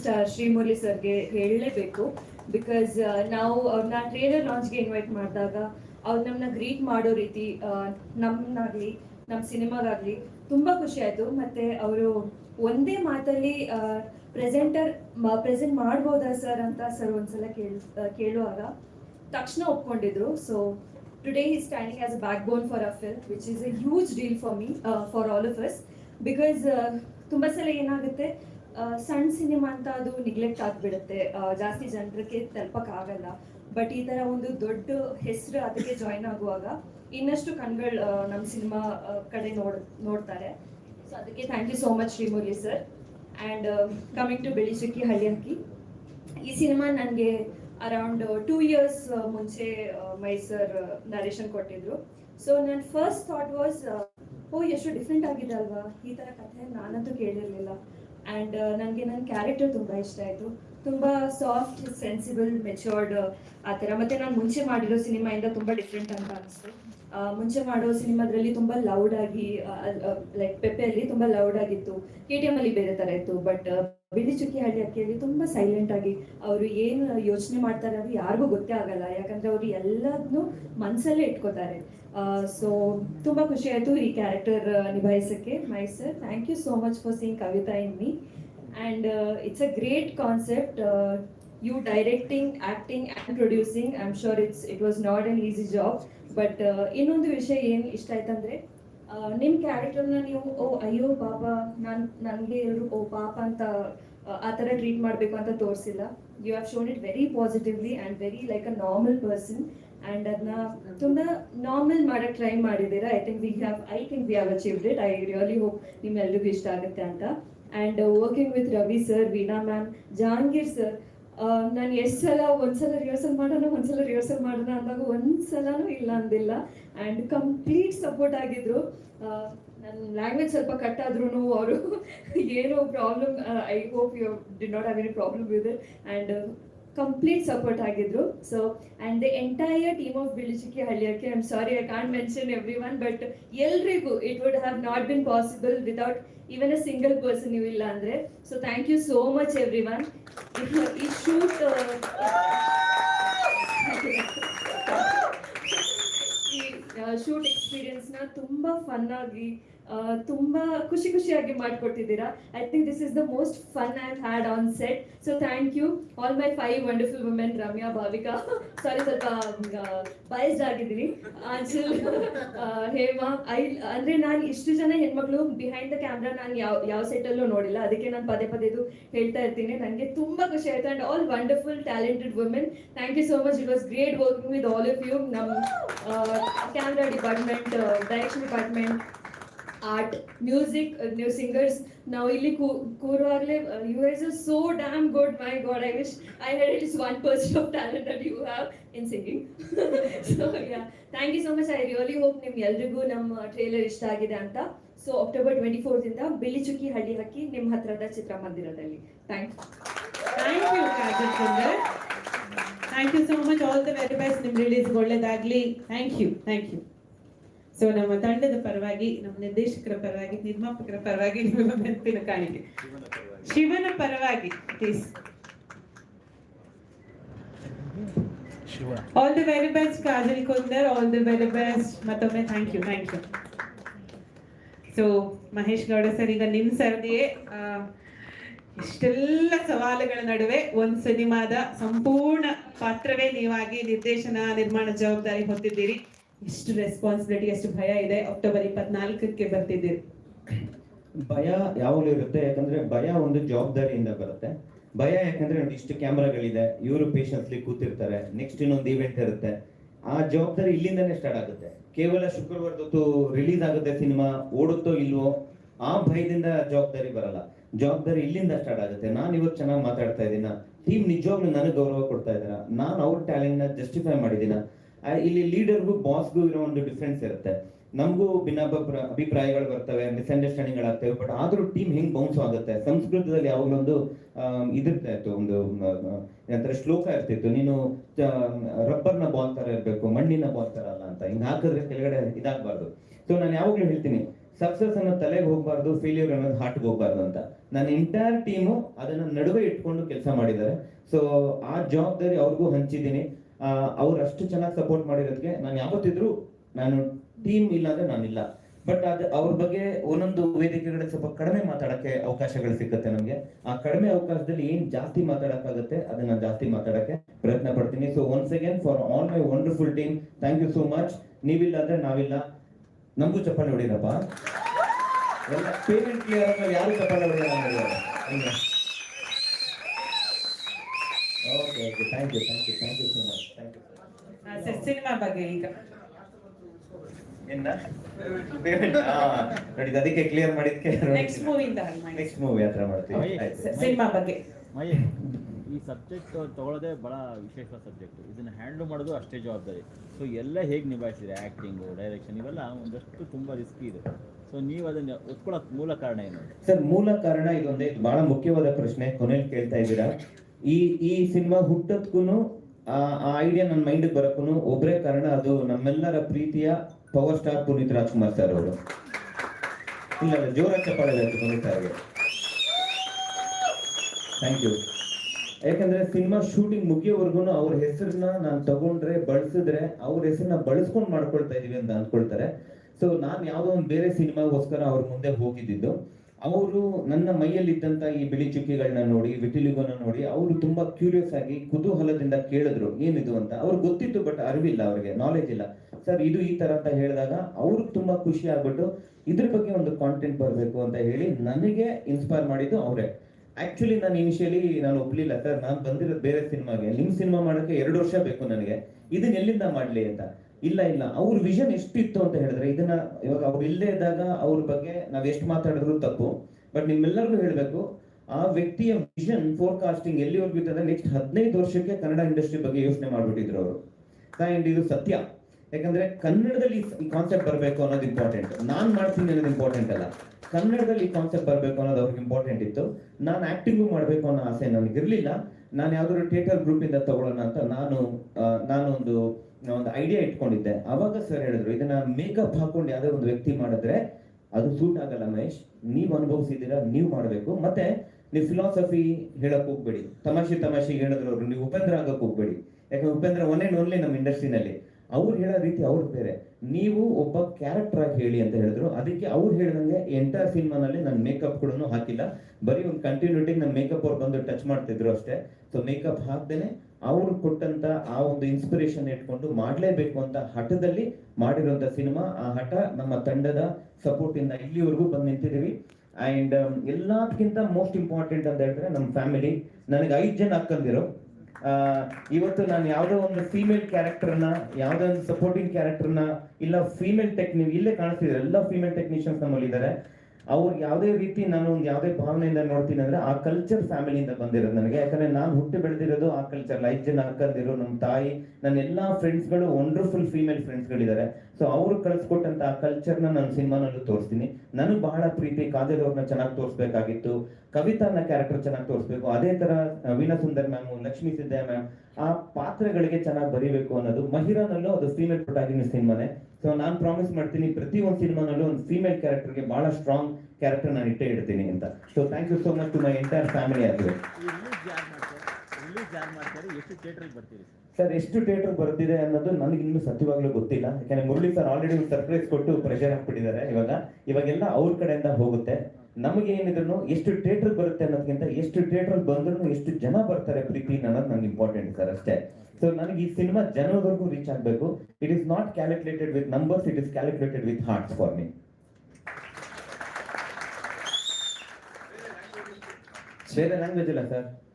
Star Srimurali ಸರ್ಗೆ ಹೇಳಲೇಬೇಕು. Because ನಾವು ಅವ್ರನ್ನ ಟ್ರೇಲರ್ ಲಾಂಚ್ಗೆ ಇನ್ವೈಟ್ ಮಾಡಿದಾಗ ಅವ್ರು ನಮ್ಮನ್ನ ಗ್ರೀಟ್ ಮಾಡೋ ರೀತಿ ನಮ್ಮನ್ನಾಗಲಿ ನಮ್ಮ ಸಿನಿಮಾಗಾಗಲಿ ತುಂಬ ಖುಷಿ ಆಯಿತು. ಮತ್ತು ಅವರು ಒಂದೇ ಮಾತಲ್ಲಿ ಪ್ರೆಸೆಂಟರ್ ಪ್ರೆಸೆಂಟ್ ಮಾಡ್ಬೋದಾ ಸರ್ ಅಂತ ಸರ್ ಒಂದ್ಸಲ ಕೇಳ್ ಕೇಳುವಾಗ ತಕ್ಷಣ ಒಪ್ಕೊಂಡಿದ್ರು. ಸೊ ಟುಡೇ ಈ standing as a backbone for a film which is a huge deal for me for all of us because ತುಂಬ ಸಲ ಏನಾಗುತ್ತೆ ಸಣ್ಣ ಸಿನಿಮಾ ಅಂತ ಅದು ನಿಗ್ಲೆಕ್ಟ್ ಆಗಿಬಿಡುತ್ತೆ. ಜಾಸ್ತಿ ಜನರಿಗೆ ತಲುಪಕ್ಕಾಗಲ್ಲ ಬಟ್ ಈ ಥರ ಒಂದು ದೊಡ್ಡ ಹೆಸರು ಅದಕ್ಕೆ ಜಾಯ್ನ್ ಆಗುವಾಗ ಇನ್ನಷ್ಟು ಕಣ್ಗಳು ನಮ್ಮ ಸಿನಿಮಾ ಕಡೆ ನೋಡ್, ನೋಡ್ತಾರೆ. ಸೊ ಅದಕ್ಕೆ thank you so much Srimurali sir and coming to Belichukki Halli Hakki ಈ ಸಿನಿಮಾ ನನಗೆ ಅರೌಂಡ್ ಟೂ ಇಯರ್ಸ್ ಮುಂಚೆ ಮೈಸೂರ್ ನರೇಶನ್ ಕೊಟ್ಟಿದ್ರು. ಸೊ ನನ್ನ ಫಸ್ಟ್ ಥಾಟ್ ವಾಸ್ ಓ ಎಷ್ಟು ಡಿಫ್ರೆಂಟ್ ಆಗಿದೆ ಅಲ್ವಾ? ಈ ಥರ ಕಥೆ ನಾನಂತೂ ಕೇಳಿರಲಿಲ್ಲ. ಆ್ಯಂಡ್ ನನಗೆ ನನ್ನ ಕ್ಯಾರೆಕ್ಟರ್ ತುಂಬ ಇಷ್ಟ ಆಯಿತು. ತುಂಬ ಸಾಫ್ಟ್ ಸೆನ್ಸಿಬಲ್ ಮೆಚೋರ್ಡ್ ಆ ಥರ. ಮತ್ತು ನಾನು ಮುಂಚೆ ಮಾಡಿರೋ ಸಿನಿಮಾಯಿಂದ ತುಂಬಾ ಡಿಫ್ರೆಂಟ್ ಅಂತ ಅನಿಸ್ತು. ಮುಂಚೆ ಮಾಡೋ ಸಿನಿಮಾದ್ರಲ್ಲಿ ತುಂಬಾ ಲೌಡ್ ಆಗಿ ಲೈಕ್ ಪೆಪ್ಪೆಯಲ್ಲಿ ತುಂಬಾ ಲೌಡ್ ಆಗಿತ್ತು. ಕೆ ಟಿ ಎಂ ಅಲ್ಲಿ ಬೇರೆ ತರ ಇತ್ತು ಬಟ್ ಬಿಳಿ ಚುಕ್ಕಿ ಹಳ್ಳಿ ಅಕ್ಕಿಯಲ್ಲಿ ತುಂಬಾ ಸೈಲೆಂಟ್ ಆಗಿ ಅವರು ಏನು ಯೋಚನೆ ಮಾಡ್ತಾರೆ ಅದು ಯಾರಿಗೂ ಗೊತ್ತೇ ಆಗಲ್ಲ. ಯಾಕಂದ್ರೆ ಅವರು ಎಲ್ಲದನ್ನು ಮನಸ್ಸಲ್ಲೇ ಇಟ್ಕೋತಾರೆ. ಸೊ ತುಂಬಾ ಖುಷಿ ಆಯ್ತು ಈ character ನಿಭಾಯಿಸಕ್ಕೆ. My sir thank you so much for seeing Kavita in me and it's a great concept. You directing directing, and producing producing. I'm sure it's it was not an easy job but ಇನ್ನೊಂದು ವಿಷಯ ಏನು ಇಷ್ಟ ಆಯ್ತಂದ್ರೆ ನಿಮ್ಮ ನಿಮ್ ಕ್ಯಾರೆಕ್ಟರ್ನ ನೀವು ಓ ಅಯ್ಯೋ ಪಾಪ ನಾನು ನನಗೆ ಎಲ್ಲರೂ ಓ ಪಾಪ ಅಂತ ಆ ಥರ ಟ್ರೀಟ್ ಮಾಡಬೇಕು ಅಂತ ತೋರಿಸಿಲ್ಲ you have shown it very positively and very like a normal person and ಅದನ್ನ ತುಂಬ ನಾರ್ಮಲ್ ಮಾಡಕ್ಕೆ ಟ್ರೈ ಮಾಡಿದ್ದೀರಾ I think we have I think we have achieved it I really hope ನಿಮ್ಮೆಲ್ಲರಿಗೂ ಇಷ್ಟ ಆಗುತ್ತೆ ಅಂತ and working with Ravi sir Veena ma'am Jahangir sir ನಾನು ಎಷ್ಟು ಸಲ ಒಂದ್ಸಲ ರಿಹರ್ಸಲ್ ಮಾಡೋಣ, ಒಂದ್ಸಲ ರಿಹರ್ಸಲ್ ಮಾಡೋಣ ಅಂದಾಗ ಒಂದ್ಸಲನೂ ಇಲ್ಲ ಅಂದಿಲ್ಲ. ಆ್ಯಂಡ್ ಕಂಪ್ಲೀಟ್ ಸಪೋರ್ಟ್ ಆಗಿದ್ರು. ನನ್ನ ಲ್ಯಾಂಗ್ವೇಜ್ ಸ್ವಲ್ಪ ಕಟ್ ಆದ್ರೂ ಅವರು ಏನೋ problem I hope you did not have any problem it and complete support ಆಗಿದ್ರು. So and the entire team of Belichukki ಹಳ್ಳಿಯಕ್ಕೆ I am sorry I can't mention everyone but ಎಲ್ರಿಗೂ it would have not been possible without even a single person ನೀವು ಇಲ್ಲ ಅಂದರೆ. So thank you so much everyone ಈ shoot shoot ಎಕ್ಸ್ಪೀರಿಯನ್ಸ್ನ ತುಂಬ fun ಆಗಿ ಆ, ತುಂಬಾ ಖುಷಿ ಖುಷಿಯಾಗಿ ಮಾಡ್ಕೊಟ್ಟಿದ್ದೀರಾ. I think this is the most fun I had on set so thank you all my five wonderful women Ramya Bhavika sorry ಸ್ವಲ್ಪ biased ಆಗಿದ್ದೀನಿ. ಆಂಜಲ್ ಹೇಮಾ ಐ ಅಂದ್ರೆ ನಾನು ಇಷ್ಟು ಜನ ಹೆಣ್ಮಕ್ಳು ಬಿಹೈಂಡ್ ದ ಕ್ಯಾಮ್ರಾ ನಾನು ಯಾವ ಯಾವ ಸೆಟಲ್ಲೂ ನೋಡಿಲ್ಲ. ಅದಕ್ಕೆ ನಾನು ಪದೇ ಪದೇ ಇದು ಹೇಳ್ತಾ ಇರ್ತೀನಿ. ನನಗೆ ತುಂಬಾ ಖುಷಿ ಆಯ್ತು and all wonderful talented women thank you so much it was great working with all of you ನಮ್ಮ camera department direction department art music ನೀವು ಸಿಂಗರ್ಸ್ ನಾವು ಇಲ್ಲಿ ಕೂರುವಾಗಲೇ yours is so damn good my god I wish I had it is one person of talent that you have in singing so yeah thank you so much I really hope ನಿಮ್ ಎಲ್ರಿಗೂ ನಮ್ಮ trailer ಇಷ್ಟ ಆಗಿದೆ ಅಂತ. So October twenty ಫೋರ್ದಿಂದ ಬಿಳಿ ಚುಕ್ಕಿ ಹಳ್ಳಿ ಹಕ್ಕಿ ನಿಮ್ಮ ಹತ್ರದ ಚಿತ್ರಮಂದಿರದಲ್ಲಿ. Thank thank you thank you so much all the very best ನಿಮ್ಮ release thank you thank you so ನಮ್ಮ ತಂಡದ ಪರವಾಗಿ ನಮ್ಮ ನಿರ್ದೇಶಕರ ಪರವಾಗಿ ನಿರ್ಮಾಪಕರ ಪರವಾಗಿ ನಿಮ್ಮ ನೆನಪಿನ ಕಾಣಿಕೆ. ಶಿವನ ಪರವಾಗಿ please all the very best Kajal Kundar. All the very best ಮತ್ತೊಮ್ಮೆ thank you thank you so Mahesh Gowda sir ಈಗ ನಿಮ್ ಸರದಿಯೇ ಇಷ್ಟೆಲ್ಲ ಸವಾಲುಗಳ ನಡುವೆ ಒಂದ್ ಸಿನಿಮಾದ ಸಂಪೂರ್ಣ ಪಾತ್ರವೇ ನೀವಾಗಿ ನಿರ್ದೇಶನ ನಿರ್ಮಾಣ ಜವಾಬ್ದಾರಿ ಹೊತ್ತಿದ್ದೀರಿ. ಎಷ್ಟು ರೆಸ್ಪಾನ್ಸಿಬಿಲಿಟಿ ಎಷ್ಟು ಭಯ ಇದೆ. ಅಕ್ಟೋಬರ್ ಇಪ್ಪತ್ನಾಲ್ಕಕ್ಕೆ ಬರ್ತಿದ್ದೀರಿ. ಭಯ ಯಾವಾಗಲೂ ಇರುತ್ತೆ. ಯಾಕಂದ್ರೆ ಭಯ ಒಂದು ಜವಾಬ್ದಾರಿಯಿಂದ ಬರುತ್ತೆ. ಭಯ ಯಾಕಂದ್ರೆ ನೋಡಿ, ಇಷ್ಟು ಕ್ಯಾಮ್ರಾಗಳಿದೆ. ಇವರು ಪೇಷನ್ಸ್ಲಿ ಕೂತಿರ್ತಾರೆ. ನೆಕ್ಸ್ಟ್ ಇನ್ನೊಂದು ಇವೆಂಟ್ ಇರುತ್ತೆ. ಆ ಜವಾಬ್ದಾರಿ ಇಲ್ಲಿಂದನೇ ಸ್ಟಾರ್ಟ್ ಆಗುತ್ತೆ. ಕೇವಲ ಶುಕ್ರವಾರದೊತ್ತು ರಿಲೀಸ್ ಆಗುತ್ತೆ ಸಿನಿಮಾ, ಓಡುತ್ತೋ ಇಲ್ವೋ, ಆ ಭಯದಿಂದ ಜವಾಬ್ದಾರಿ ಬರಲ್ಲ. ಜವಾಬ್ದಾರಿ ಇಲ್ಲಿಂದ ಸ್ಟಾರ್ಟ್ ಆಗುತ್ತೆ. ನಾನು ಇವತ್ತು ಚೆನ್ನಾಗಿ ಮಾತಾಡ್ತಾ ಇದ್ದೀನಿ. ಟೀಮ್ ನಿಜವಾಗ್ಲೂ ನನಗೆ ಗೌರವ ಕೊಡ್ತಾ ಇದ್ದೀನ ನಾನು ಅವ್ರ ಟ್ಯಾಲೆಂಟ್ ಜಸ್ಟಿಫೈ ಮಾಡಿದ್ದೀನ? ಇಲ್ಲಿ ಲೀಡರ್ಗೂ ಬಾಸ್ಗೂ ಇರೋ ಒಂದು ಡಿಫ್ರೆನ್ಸ್ ಇರುತ್ತೆ. ನಮಗೂ ಭಿನ್ನಾಭ ಅಭಿಪ್ರಾಯಗಳು ಬರ್ತವೆ ಮಿಸ್ಅಂಡರ್ಸ್ಟ್ಯಾಂಡಿಂಗ್ ಆಗ್ತವೆ ಬಟ್ ಆದ್ರೂ ಟೀಮ್ ಹೆಂಗ್ ಬೌನ್ಸ್ ಆಗುತ್ತೆ? ಸಂಸ್ಕೃತದಲ್ಲಿ ಯಾವಾಗಲೊಂದು ಇದಿರ್ತಾ ಇತ್ತು, ಒಂದು ಏನಂತಾರೆ, ಶ್ಲೋಕ ಇರ್ತಿತ್ತು. ನೀನು ರಬ್ಬರ್ನ ಬಾಲ್ ತರ ಇರಬೇಕು, ಮಣ್ಣಿನ ಬಾಲ್ ತರ ಅಲ್ಲ ಅಂತ. ಹಿಂಗ್ ಹಾಕಿದ್ರೆ ಕೆಳಗಡೆ ಇದಾಗಬಾರ್ದು. ಸೊ ನಾನು ಯಾವಾಗ್ಲೂ ಹೇಳ್ತೀನಿ ಸಕ್ಸಸ್ ಅನ್ನೋ ತಲೆಗೆ ಹೋಗ್ಬಾರ್ದು ಫೇಲ್ಯೂರ್ ಅನ್ನೋದು ಹಾರ್ಟ್ಗೆ ಹೋಗ್ಬಾರ್ದು ಅಂತ. ನನ್ನ ಎಂಟೈರ್ ಟೀಮು ಅದನ್ನ ನಡುವೆ ಇಟ್ಕೊಂಡು ಕೆಲಸ ಮಾಡಿದ್ದಾರೆ. ಸೊ ಆ ಜವಾಬ್ದಾರಿ ಅವ್ರಿಗೂ ಹಂಚಿದ್ದೀನಿ. ಅವ್ರು ಅಷ್ಟು ಚೆನ್ನಾಗಿ ಸಪೋರ್ಟ್ ಮಾಡಿರೋದಕ್ಕೆ ನಾನು ಯಾವತ್ತಿದ್ರು ನಾನು ಟೀಮ್ ಇಲ್ಲ ಅಂದ್ರೆ ನಾನಿಲ್ಲ ಬಟ್ ಅದು ಅವ್ರ ಬಗ್ಗೆ ಒಂದೊಂದು ವೇದಿಕೆಗಳಲ್ಲಿ ಸ್ವಲ್ಪ ಕಡಿಮೆ ಮಾತಾಡಕ್ಕೆ ಅವಕಾಶಗಳು ಸಿಗುತ್ತೆ ನಮಗೆ. ಆ ಕಡಿಮೆ ಅವಕಾಶದಲ್ಲಿ ಏನ್ ಜಾಸ್ತಿ ಮಾತಾಡಕ್ಕಾಗತ್ತೆ ಅದನ್ನ ಜಾಸ್ತಿ ಮಾತಾಡಕ್ಕೆ ಪ್ರಯತ್ನ ಪಡ್ತೀನಿ. So once again for all my wonderful team thank you so much ನೀವಿಲ್ಲ ಅಂದ್ರೆ ನಾವಿಲ್ಲ. ನಮಗೂ ಚಪ್ಪಾಳೆ ಎಲ್ಲ ಪೇಮೆಂಟ್ ಕ್ಲಿಯರ್ ಯಾರು ಚಪ್ಪಾಳೆ ಹೊಡೆಯಲ್ಲ thank you thank you thank you so much thank you sir cinema ಬಗ್ಗೆ ಈಗ. ನೋಡಿ ಅದಕ್ಕೆ ಕ್ಲಿಯರ್ ಮಾಡಿದ್ಕೆ ನೆಕ್ಸ್ಟ್ ಮೂವಿಯಿಂದ ನೆಕ್ಸ್ಟ್ ಮೂವಿ ಹತ್ರ ಮಾಡ್ತೀವಿ. ಸಿನಿಮಾ ಬಗ್ಗೆ. ಈ ಸಬ್ಜೆಕ್ಟ್ ತಗೊಳ್ಳೋದೇ ಭಾಳ ವಿಶೇಷವಾದ ಸಬ್ಜೆಕ್ಟ್ ಇದನ್ನ ಹ್ಯಾಂಡಲ್ ಮಾಡೋದು ಅಷ್ಟೇ ಜವಾಬ್ದಾರಿ. ಸೊ ಎಲ್ಲ ಹೇಗೆ ನಿಭಾಯಿಸಿದೆ ಆ್ಯಕ್ಟಿಂಗು ಡೈರೆಕ್ಷನ್ ಇವೆಲ್ಲ ಒಂದಷ್ಟು ತುಂಬಾ ರಿಸ್ಕ್ ಇದೆ. ಸೊ ನೀವು ಅದನ್ನ ಒತ್ಕೊಳ್ಳೋಕೆ ಮೂಲ ಕಾರಣ ಏನು? ಸರ್ ಮೂಲ ಕಾರಣ ಇದೊಂದೇ. ಇದು ಬಹಳ ಮುಖ್ಯವಾದ ಪ್ರಶ್ನೆ. ಕೊನೆಯಲ್ಲಿ ಕೇಳ್ತಾ ಇದ್ದೀರಾ? ಈ ಈ ಸಿನಿಮಾ ಹುಟ್ಟೋದ್ಕೂ ಆ ಐಡಿಯಾ ನನ್ನ ಮೈಂಡ್ ಬರಕ್ಕೂ ಒಬ್ಬರೇ ಕಾರಣ ಅದು ನಮ್ಮೆಲ್ಲರ ಪ್ರೀತಿಯ power star Puneeth Rajkumar sir ಅವರು. ಇಲ್ಲ ಜೋರ ಚಪ್ಪಾಳೆ ಪುನೀತ್ ಸರ್ಗೆ. ಥ್ಯಾಂಕ್ ಯು ಯಾಕಂದ್ರೆ ಸಿನಿಮಾ ಶೂಟಿಂಗ್ ಮುಗಿಯೋವರೆಗೂ ಅವ್ರ ಹೆಸರನ್ನ ನಾನು ತಗೊಂಡ್ರೆ, ಬಳಸಿದ್ರೆ ಅವ್ರ ಹೆಸರನ್ನ ಬಳಸ್ಕೊಂಡು ಮಾಡ್ಕೊಳ್ತಾ ಇದೀವಿ ಅಂತ ಅನ್ಕೊಳ್ತಾರೆ. ಸೊ ನಾನು ಯಾವುದೋ ಒಂದು ಬೇರೆ ಸಿನಿಮಾಗೋಸ್ಕರ ಅವ್ರ ಮುಂದೆ ಹೋಗಿದ್ದಿದ್ದು. ಅವರು ನನ್ನ ಮೈಯಲ್ಲಿದ್ದಂತ ಈ ಬಿಳಿ ಚುಕ್ಕಿಗಳನ್ನ ನೋಡಿ ವಿಟಿಲಿಗೋನ ನೋಡಿ, ಅವರು ತುಂಬಾ ಕ್ಯೂರಿಯಸ್ ಆಗಿ ಕುತೂಹಲದಿಂದ ಕೇಳಿದ್ರು, ಏನಿದು ಅಂತ. ಅವ್ರಿಗೆ ಗೊತ್ತಿತ್ತು ಬಟ್ ಅರಿವಿಲ್ಲ ಅವ್ರಿಗೆ ನಾಲೆಜ್ ಇಲ್ಲ. ಸರ್, ಇದು ಈ ತರ ಅಂತ ಹೇಳಿದಾಗ ಅವ್ರಿಗೆ ತುಂಬಾ ಖುಷಿ ಆಗ್ಬಿಟ್ಟು, ಇದ್ರ ಬಗ್ಗೆ ಒಂದು ಕಾಂಟೆಂಟ್ ಬರಬೇಕು ಅಂತ ಹೇಳಿ ನನಗೆ ಇನ್ಸ್ಪೈರ್ ಮಾಡಿದ್ದು ಅವರೇ. ಆಕ್ಚುಲಿ ನಾನು ಇನಿಷಿಯಲಿ ನಾನು ಒಪ್ಲಿಲ್ಲ, ಸರ್, ನಾನು ಬಂದಿರೋದು ಬೇರೆ ಸಿನಿಮಾಗೆ ನಿಮ್ ಸಿನಿಮಾ ಮಾಡಕ್ಕೆ ಎರಡು ವರ್ಷ ಬೇಕು ನನಗೆ. ಇದನ್ನ ಎಲ್ಲಿಂದ ಮಾಡ್ಲಿ ಅಂತ? ಇಲ್ಲ ಇಲ್ಲ. ಅವ್ರ ವಿಷನ್ ಎಷ್ಟಿತ್ತು ಅಂತ ಹೇಳಿದ್ರೆ, ಇದನ್ನ ಇವಾಗ ಅವ್ರು ಇಲ್ಲದೆ ಇದ್ದಾಗ ಅವ್ರ ಬಗ್ಗೆ ನಾವ್ ಎಷ್ಟು ಮಾತಾಡಿದ್ರು ತಪ್ಪು. ಬಟ್ ನಿಮ್ಮೆಲ್ಲರಿಗೂ ಹೇಳ್ಬೇಕು, ಆ ವ್ಯಕ್ತಿಯ ವಿಷನ್ ಫೋರ್ಕಾಸ್ಟಿಂಗ್ ಎಲ್ಲಿವರೆಗೂ ಇರ್ತದೆ? ನೆಕ್ಸ್ಟ್ ಹದಿನೈದು ವರ್ಷಕ್ಕೆ ಕನ್ನಡ ಇಂಡಸ್ಟ್ರಿ ಬಗ್ಗೆ ಯೋಚನೆ ಮಾಡ್ಬಿಟ್ಟಿದ್ರು ಅವರು. ಅಂಡ್ ಇದು ಸತ್ಯ. ಯಾಕಂದ್ರೆ ಕನ್ನಡದಲ್ಲಿ ಈ ಕಾನ್ಸೆಪ್ಟ್ ಬರಬೇಕು ಅನ್ನೋದು ಇಂಪಾರ್ಟೆಂಟ್ ನಾನ್ ಮಾಡ್ತೀನಿ ಅನ್ನೋದು ಇಂಪಾರ್ಟೆಂಟ್ ಅಲ್ಲ. ಕನ್ನಡದಲ್ಲಿ ಈ ಕಾನ್ಸೆಪ್ಟ್ ಬರಬೇಕು ಅನ್ನೋದು ಅವ್ರಿಗೆ ಇಂಪಾರ್ಟೆಂಟ್ ಇತ್ತು. ನಾನು ಆಕ್ಟಿಂಗು ಮಾಡಬೇಕು ಅನ್ನೋ ಆಸೆ ನನಗೆ ಇರಲಿಲ್ಲ ನಾನು ಯಾವ್ದಾದ್ರು ಥಿಯೇಟರ್ ಗ್ರೂಪ್ ಇಂದ ತಗೊಳ್ಳೋಣ ಅಂತ ನಾನು ನಾನೊಂದು ಒಂದು ಐಡಿಯಾ ಇಟ್ಕೊಂಡಿದ್ದೆ. ಅವಾಗ ಸರ್ ಹೇಳಿದ್ರು, ಇದನ್ನ ಮೇಕಪ್ ಹಾಕೊಂಡು ಯಾವ್ದೋ ಒಂದು ವ್ಯಕ್ತಿ ಮಾಡಿದ್ರೆ ಅದು ಸೂಟ್ ಆಗಲ್ಲ ಮಹೇಶ್. ನೀವು ಅನುಭವಿಸಿದ್ದೀರಾ, ನೀವು ಮಾಡಬೇಕು. ಮತ್ತೆ ನೀವು ಫಿಲಾಸಫಿ ಹೇಳಕ್ ಹೋಗ್ಬೇಡಿ. ತಮಾಷೆ ತಮಾಷೆ ಹೇಳಿದ್ರು ಅವ್ರು. ನೀವು ಉಪೇಂದ್ರ ಆಗಕ್ ಹೋಗ್ಬೇಡಿ. ಯಾಕಂದ್ರೆ ಉಪೇಂದ್ರ ಒನ್ ಅಂಡ್ ಓನ್ಲಿ ನಮ್ಮ ಇಂಡಸ್ಟ್ರಿನಲ್ಲಿ ಅವ್ರು ಹೇಳೋ ರೀತಿ ಅವ್ರು ಬೇರೆ. ನೀವು ಒಬ್ಬ ಕ್ಯಾರೆಕ್ಟರ್ ಆಗಿ ಹೇಳಿ ಅಂತ ಹೇಳಿದ್ರು. ಅದಕ್ಕೆ ಅವ್ರು ಹೇಳಿದಂಗೆ ಎಂಟೈರ್ ಸಿನಿಮಾನಲ್ಲಿ ನಾನು ಮೇಕಪ್ ಕೂಡ ಹಾಕಿಲ್ಲ. ಬರೀ ಒಂದು ಕಂಟಿನ್ಯೂಟಿ ನನ್ನ ಮೇಕಪ್ ಅವ್ರು ಬಂದು ಟಚ್ ಮಾಡ್ತಿದ್ರು ಅಷ್ಟೇ. ಸೊ ಮೇಕಪ್ ಹಾಕ್ದೇನೆ ಅವ್ರು ಕೊಟ್ಟಂತ ಆ ಒಂದು ಇನ್ಸ್ಪಿರೇಷನ್ ಇಟ್ಕೊಂಡು ಮಾಡ್ಲೇಬೇಕು ಅಂತ ಹಠದಲ್ಲಿ ಮಾಡಿರುವಂತ ಸಿನಿಮಾ. ಆ ಹಠ ನಮ್ಮ ತಂಡದ ಸಪೋರ್ಟ್ ಇಂದ ಇಲ್ಲಿವರೆಗೂ ಬಂದು ನಿಂತಿದೀವಿ ಅಂಡ್ ಎಲ್ಲದಕ್ಕಿಂತ ಮೋಸ್ಟ್ ಇಂಪಾರ್ಟೆಂಟ್ ಅಂತ ಹೇಳಿದ್ರೆ ನಮ್ಮ ಫ್ಯಾಮಿಲಿ ನನಗೆ ಐದು ಜನ ಅಕ್ಕಂದಿರು. ಇವತ್ತು ನಾನು ಯಾವುದೋ ಒಂದು ಫೀಮೇಲ್ ಕ್ಯಾರೆಕ್ಟರ್ನ ಯಾವುದೋ ಒಂದು ಸಪೋರ್ಟಿಂಗ್ ಕ್ಯಾರೆಕ್ಟರ್ನ ಇಲ್ಲ ಫೀಮೇಲ್ ಟೆಕ್ನಿ ಇಲ್ಲೇ ಕಾಣಿಸ್ತಿದ್ದಾರೆ? ಎಲ್ಲ ಫೀಮೇಲ್ ಟೆಕ್ನಿಷಿಯನ್ಸ್ ನಮ್ಮಲ್ಲಿ ಇದ್ದಾರೆ ಅವ್ರು ಯಾವುದೇ ರೀತಿ ನಾನು ಒಂದು ಯಾವುದೇ ಭಾವನೆಯಿಂದ ನೋಡ್ತೀನಿ ಅಂದ್ರೆ ಆ ಕಲ್ಚರ್ ಫ್ಯಾಮಿಲಿಯಿಂದ ಬಂದಿರೋದು ನನಗೆ. ಯಾಕಂದ್ರೆ ನಾನು ಹುಟ್ಟಿ ಬೆಳೆದಿರೋದು ಆ ಕಲ್ಚರ್ ಐದು ಜನ ಅಕ್ಕಂದಿರು ನಮ್ಮ ತಾಯಿ, ನನ್ನ ಎಲ್ಲಾ ಫ್ರೆಂಡ್ಸ್ಗಳು ವಂಡರ್ಫುಲ್ ಫೀಮೇಲ್ ಫ್ರೆಂಡ್ಸ್ಗಳಿದ್ದಾರೆ ಸೊ ಅವರು ಕಲ್ಸ್ಕೊಟ್ಟಂತ ಆ ಕಲ್ಚರ್ನ ನಾನು ಸಿನಿಮಾನಲ್ಲೂ ತೋರಿಸ್ತೀನಿ. ನನಗೆ ಬಹಳ ಪ್ರೀತಿ. ಕಾಜಲ್ ಅವ್ರನ್ನ ಚೆನ್ನಾಗಿ ತೋರಿಸ್ಬೇಕಾಗಿತ್ತು. ಕವಿತಾನ ಕ್ಯಾರೆಕ್ಟರ್ ಚೆನ್ನಾಗಿ ತೋರಿಸ್ಬೇಕು. ಅದೇ ತರ ವೀಣಾ ಸುಂದರ್ ಮ್ಯಾಮ್ ಲಕ್ಷ್ಮೀ ಸಿದ್ದಯ್ಯ ಮ್ಯಾಮ್ ಆ ಪಾತ್ರಗಳಿಗೆ ಚೆನ್ನಾಗಿ ಬರೀಬೇಕು ಅನ್ನೋದು. ಮಹಿರಾನಲ್ಲೂ ಅದು ಫೀಮೇಲ್ ಪ್ರೊಟಾಗಿನಿಸ್ಟ್ ಸಿನಿಮಾನೇ. ಸೊ ನಾನು ಪ್ರಾಮಿಸ್ ಮಾಡ್ತೀನಿ ಪ್ರತಿ ಒಂದು ಸಿನಿಮಾನಲ್ಲೂ ಒಂದು ಫೀಮೇಲ್ ಕ್ಯಾರೆಕ್ಟರ್ಗೆ ಬಹಳ ಸ್ಟ್ರಾಂಗ್ ಕ್ಯಾರೆಕ್ಟರ್ ನಾನು ಇಟ್ಟೇ ಇಡ್ತೀನಿ ಅಂತ. So thank you so much to my entire family ಆಗಿದೆ ಸರ್? ಸರ್ ಎಷ್ಟು ಥಿಯೇಟರ್ ಬರ್ತಿದೆ ಅನ್ನೋದು ನನಗೆ ಇನ್ನೂ ಸತ್ಯವಾಗ್ಲೂ ಗೊತ್ತಿಲ್ಲ. ಯಾಕಂದ್ರೆ ಮುರಳಿ ಸರ್ ಆಲ್ರೆಡಿ ಒಂದು ಸರ್ಪ್ರೈಸ್ ಕೊಟ್ಟು ಪ್ರೆಷರ್ ಹಾಕ್ಬಿಟ್ಟಿದ್ದಾರೆ ಇವಾಗ. ಇವಾಗೆಲ್ಲ ಅವ್ರ ಕಡೆಯಿಂದ ಹೋಗುತ್ತೆ. ನಮಗೆ ಏನಿದ್ರು ಎಷ್ಟು ಥಿಯೇಟರ್ ಬರುತ್ತೆ ಅನ್ನೋದಕ್ಕಿಂತ ಎಷ್ಟು ಥಿಯೇಟರ್ ಬಂದ್ರು ಎಷ್ಟು ಜನ ಬರ್ತಾರೆ ಪ್ರೀತಿ ಅನ್ನೋದು ನಂಗೆ ಇಂಪಾರ್ಟೆಂಟ್ ಸರ್ ಅಷ್ಟೇ. ಸೊ ನನಗೆ ಈ ಸಿನಿಮಾ ಜನರವರೆಗೂ ರೀಚ್ ಆಗಬೇಕು. It is not calculated with numbers it is calculated with hearts for me ಬೇರೆ ಲ್ಯಾಂಗ್ವೇಜ್ ಇಲ್ಲ ಸರ್